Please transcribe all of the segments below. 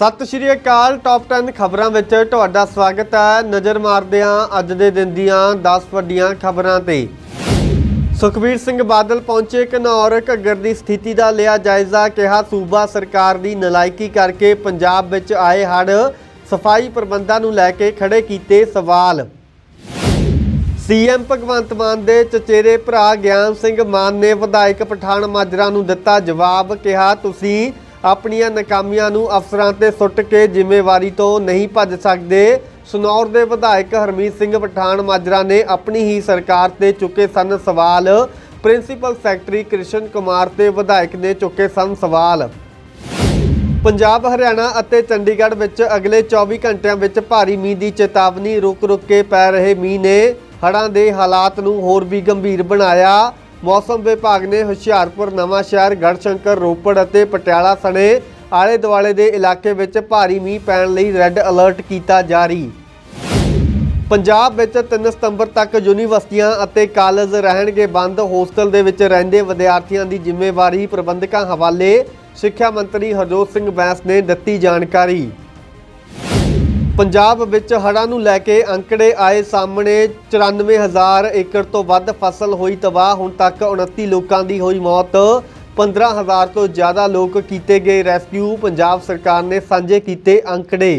ਸਤਿ ਸ਼੍ਰੀ ਅਕਾਲ ਟੌਪ 10 ਖਬਰਾਂ ਵਿੱਚ ਤੁਹਾਡਾ ਸਵਾਗਤ ਹੈ ਨਜ਼ਰ ਮਾਰਦੇ ਹਾਂ ਅੱਜ ਦੇ ਦਿਨ ਦੀਆਂ 10 ਵੱਡੀਆਂ ਖਬਰਾਂ ਤੇ। ਸੁਖਬੀਰ ਸਿੰਘ ਬਾਦਲ ਪਹੁੰਚੇ ਘਨੌਰ, ਘੱਗਰ ਦੀ ਸਥਿਤੀ ਦਾ ਲਿਆ ਜਾਇਜ਼ਾ, ਕਿਹਾ ਸੂਬਾ ਸਰਕਾਰ ਦੀ ਨਲਾਇਕੀ ਕਰਕੇ ਪੰਜਾਬ ਵਿੱਚ ਆਏ ਹੜ੍ਹ, ਸਫ਼ਾਈ ਪ੍ਰਬੰਧਾਂ ਨੂੰ ਲੈ ਕੇ ਖੜੇ ਕੀਤੇ ਸਵਾਲ। ਸੀਐਮ ਭਗਵੰਤ ਮਾਨ ਦੇ ਚਚੇਰੇ ਭਰਾ ਗਿਆਨ ਸਿੰਘ ਮਾਨ ਨੇ ਵਿਧਾਇਕ ਪਠਾਨ ਮਾਜਰਾ ਨੂੰ ਦਿੱਤਾ ਜਵਾਬ, ਕਿਹਾ, ਤੁਸੀਂ ਆਪਣੀਆਂ ਨਾਕਾਮੀਆਂ ਨੂੰ ਅਫਸਰਾਂ ਤੇ ਸੁੱਟ ਕੇ ਜ਼ਿੰਮੇਵਾਰੀ ਤੋਂ ਨਹੀਂ ਭੱਜ ਸਕਦੇ। ਸਨੌਰ ਦੇ ਵਿਧਾਇਕ ਹਰਮੀਤ ਸਿੰਘ ਪਠਾਨ ਮਾਜਰਾ ਨੇ ਆਪਣੀ ਹੀ ਸਰਕਾਰ ਤੇ ਚੁੱਕੇ ਸਨ ਸਵਾਲ। ਪ੍ਰਿੰਸੀਪਲ ਸੈਕਟਰੀ ਕ੍ਰਿਸ਼ਨ ਕੁਮਾਰ ਤੇ ਵਿਧਾਇਕ ਨੇ ਚੁੱਕੇ ਸਨ ਸਵਾਲ। ਪੰਜਾਬ, ਹਰਿਆਣਾ ਅਤੇ ਚੰਡੀਗੜ੍ਹ ਵਿੱਚ ਅਗਲੇ 24 ਘੰਟਿਆਂ ਵਿੱਚ ਭਾਰੀ ਮੀਂਹ ਦੀ ਚੇਤਾਵਨੀ ਰੁਕ-ਰੁਕ ਕੇ ਪੈ ਰਹੇ ਮੀਂਹ ਨੇ ਹੜ੍ਹਾਂ ਦੇ ਹਾਲਾਤ ਨੂੰ ਹੋਰ ਵੀ ਗੰਭੀਰ ਬਣਾਇਆ। ਮੌਸਮ ਵਿਭਾਗ ਨੇ ਹੁਸ਼ਿਆਰਪੁਰ, ਨਵਾਂ ਸ਼ਹਿਰ ਗੜਸ਼ੰਕਰ ਰੋਪੜ ਅਤੇ ਪਟਿਆਲਾ ਸਣੇ ਆਲੇ ਦੁਆਲੇ ਦੇ ਇਲਾਕੇ ਵਿੱਚ ਭਾਰੀ ਮੀਂਹ ਪੈਣ ਲਈ ਰੈੱਡ ਅਲਰਟ ਕੀਤਾ ਜਾਰੀ। ਪੰਜਾਬ ਵਿੱਚ 3 ਸਤੰਬਰ ਤੱਕ ਯੂਨੀਵਰਸਿਟੀਆਂ ਅਤੇ ਕਾਲਜ ਰਹਿਣਗੇ ਬੰਦ। ਹੋਸਟਲ ਦੇ ਵਿੱਚ ਰਹਿੰਦੇ ਵਿਦਿਆਰਥੀਆਂ ਦੀ ਜ਼ਿੰਮੇਵਾਰੀ ਪ੍ਰਬੰਧਕਾਂ ਹਵਾਲੇ। ਸਿੱਖਿਆ ਮੰਤਰੀ ਹਰਜੋਤ ਸਿੰਘ ਬੈਂਸ ਨੇ ਦਿੱਤੀ ਜਾਣਕਾਰੀ। ਪੰਜਾਬ ਵਿੱਚ ਹੜ੍ਹਾਂ ਨੂੰ ਲੈ ਕੇ ਅੰਕੜੇ ਆਏ ਸਾਹਮਣੇ 94000 ਏਕੜ ਤੋਂ ਵੱਧ ਫਸਲ ਹੋਈ ਤਬਾਹ। ਹੁਣ ਤੱਕ 29 ਲੋਕਾਂ ਦੀ ਹੋਈ ਮੌਤ। 15000 ਤੋਂ ਜ਼ਿਆਦਾ ਲੋਕ ਕੀਤੇ ਗਏ ਰੈਸਕਿਊ। ਪੰਜਾਬ ਸਰਕਾਰ ਨੇ ਸਾਂਝੇ ਕੀਤੇ ਅੰਕੜੇ।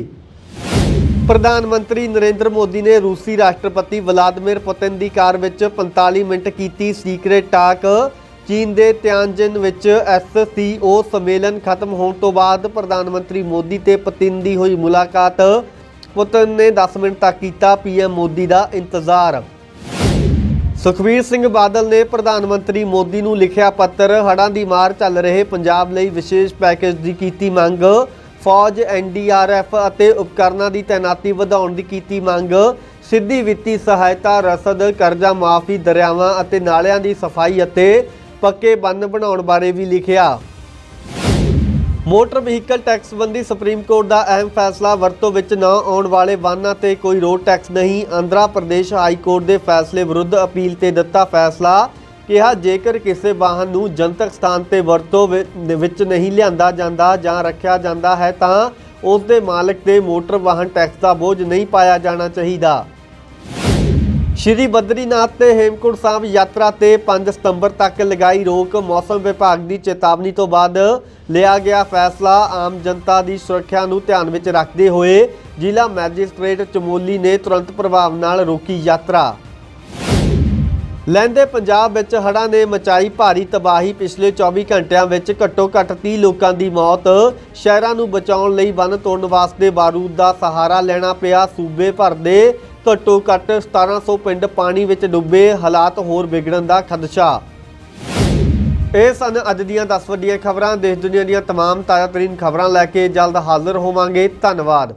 ਪ੍ਰਧਾਨ ਮੰਤਰੀ ਨਰਿੰਦਰ ਮੋਦੀ ਨੇ ਰੂਸੀ ਰਾਸ਼ਟਰਪਤੀ ਵਲਾਦੀਮਿਰ ਪੁਤਿਨ ਦੀ ਕਾਰ ਵਿੱਚ 45 ਮਿੰਟ ਕੀਤੀ ਸੀਕ੍ਰੇਟ ਟਾਕ। ਚੀਨ ਦੇ ਤਿਆਨਜਿਨ ਵਿੱਚ ਐਸਸੀਓ ਸੰਮੇਲਨ ਖਤਮ ਹੋਣ ਤੋਂ ਬਾਅਦ ਪ੍ਰਧਾਨ ਮੰਤਰੀ ਮੋਦੀ ਤੇ ਪੁਤਿਨ ਦੀ ਹੋਈ ਮੁਲਾਕਾਤ। ਪੁਤਿਨ ਨੇ 10 ਮਿੰਟ ਤੱਕ ਕੀਤਾ ਪੀਐਮ ਮੋਦੀ ਦਾ ਇੰਤਜ਼ਾਰ। ਸੁਖਬੀਰ ਸਿੰਘ ਬਾਦਲ ਨੇ ਪ੍ਰਧਾਨ ਮੰਤਰੀ ਮੋਦੀ ਨੂੰ ਲਿਖਿਆ ਪੱਤਰ, ਹੜ੍ਹਾਂ ਦੀ ਮਾਰ ਚੱਲ ਰਹੇ ਪੰਜਾਬ ਲਈ ਵਿਸ਼ੇਸ਼ ਪੈਕੇਜ ਦੀ ਕੀਤੀ ਮੰਗ। ਫੌਜ ਐਨਡੀਆਰਐਫ ਅਤੇ ਉਪਕਰਨਾਂ ਦੀ ਤਾਇਨਾਤੀ ਵਧਾਉਣ ਦੀ ਕੀਤੀ ਮੰਗ। ਸਿੱਧੀ ਵਿੱਤੀ ਸਹਾਇਤਾ, ਰਸਦ, ਕਰਜ਼ਾ ਮਾਫੀ, ਦਰਿਆਵਾਂ ਅਤੇ ਨਾਲਿਆਂ ਦੀ ਸਫ਼ਾਈ ਅਤੇ ਪੱਕੇ ਬੰਨ ਬਣਾਉਣ ਬਾਰੇ ਵੀ ਲਿਖਿਆ। ਮੋਟਰ ਵਹੀਕਲ ਟੈਕਸ ਸੰਬੰਧੀ ਸੁਪਰੀਮ ਕੋਰਟ ਦਾ ਅਹਿਮ ਫੈਸਲਾ ਵਰਤੋਂ ਵਿੱਚ ਨਾ ਆਉਣ ਵਾਲੇ ਵਾਹਨਾਂ ਤੇ ਕੋਈ ਰੋਡ ਟੈਕਸ ਨਹੀਂ। ਆਂਧਰਾ ਪ੍ਰਦੇਸ਼ ਹਾਈ ਕੋਰਟ ਦੇ ਫੈਸਲੇ ਵਿਰੁੱਧ ਅਪੀਲ ਤੇ ਦਿੱਤਾ ਫੈਸਲਾ। ਕਿਹਾ, ਜੇਕਰ ਕਿਸੇ ਵਾਹਨ ਨੂੰ ਜਨਤਕ ਸਥਾਨ ਤੇ ਵਰਤੋਂ ਵਿੱਚ ਨਹੀਂ ਲਿਆਂਦਾ ਜਾਂਦਾ ਜਾਂ ਰੱਖਿਆ ਜਾਂਦਾ ਹੈ ਤਾਂ ਉਸ ਦੇ ਮਾਲਕ ਤੇ ਮੋਟਰ ਵਾਹਨ ਟੈਕਸ ਦਾ ਬੋਝ ਨਹੀਂ ਪਾਇਆ ਜਾਣਾ ਚਾਹੀਦਾ। ਸ਼੍ਰੀ ਬਦਰੀਨਾਥ ਤੇ ਹੇਮਕੁੰਟ ਸਾਹਿਬ ਯਾਤਰਾ ਤੇ 5 ਸਤੰਬਰ ਤੱਕ ਲਗਾਈ ਰੋਕ ਮੌਸਮ ਵਿਭਾਗ ਦੀ ਚੇਤਾਵਨੀ ਤੋਂ ਬਾਅਦ ਲਿਆ ਗਿਆ ਫੈਸਲਾ ਆਮ ਜਨਤਾ ਦੀ ਸੁਰੱਖਿਆ ਨੂੰ ਧਿਆਨ ਵਿੱਚ ਰੱਖਦੇ ਹੋਏ ਜ਼ਿਲ੍ਹਾ ਮੈਜਿਸਟ੍ਰੇਟ ਚਮੋਲੀ ਨੇ ਤੁਰੰਤ ਪ੍ਰਭਾਵ ਨਾਲ ਰੋਕੀ ਯਾਤਰਾ। ਲਹਿੰਦੇ ਪੰਜਾਬ ਵਿੱਚ ਹੜ੍ਹਾਂ ਨੇ ਮਚਾਈ ਭਾਰੀ ਤਬਾਹੀ, ਪਿਛਲੇ 24 ਘੰਟਿਆਂ ਵਿੱਚ ਘੱਟੋ-ਘੱਟ 30 ਲੋਕਾਂ ਦੀ ਮੌਤ, ਸ਼ਹਿਰਾਂ ਨੂੰ ਬਚਾਉਣ ਲਈ ਵਨ ਤੋੜਨ ਵਾਸਤੇ ਬਾਰੂਦ ਦਾ ਸਹਾਰਾ ਲੈਣਾ ਪਿਆ, ਸੂਬੇ ਭਰ ਦੇ ਘੱਟੋ-ਘੱਟ 1700 ਪਿੰਡ ਪਾਣੀ ਵਿੱਚ ਡੁੱਬੇ ਹਾਲਾਤ ਹੋਰ ਵਿਗੜਨ ਦਾ ਖਦਸ਼ਾ ਇਹ ਸਨ ਅੱਜ ਦੀਆਂ 10 ਵੱਡੀਆਂ ਖਬਰਾਂ ਦੇਸ਼ ਦੁਨੀਆ ਦੀਆਂ तमाम ਤਾਜ਼ਾ ਤਰੀਨ ਖਬਰਾਂ ਲੈ ਕੇ ਜਲਦ ਹਾਜ਼ਰ ਹੋਵਾਂਗੇ ਧੰਨਵਾਦ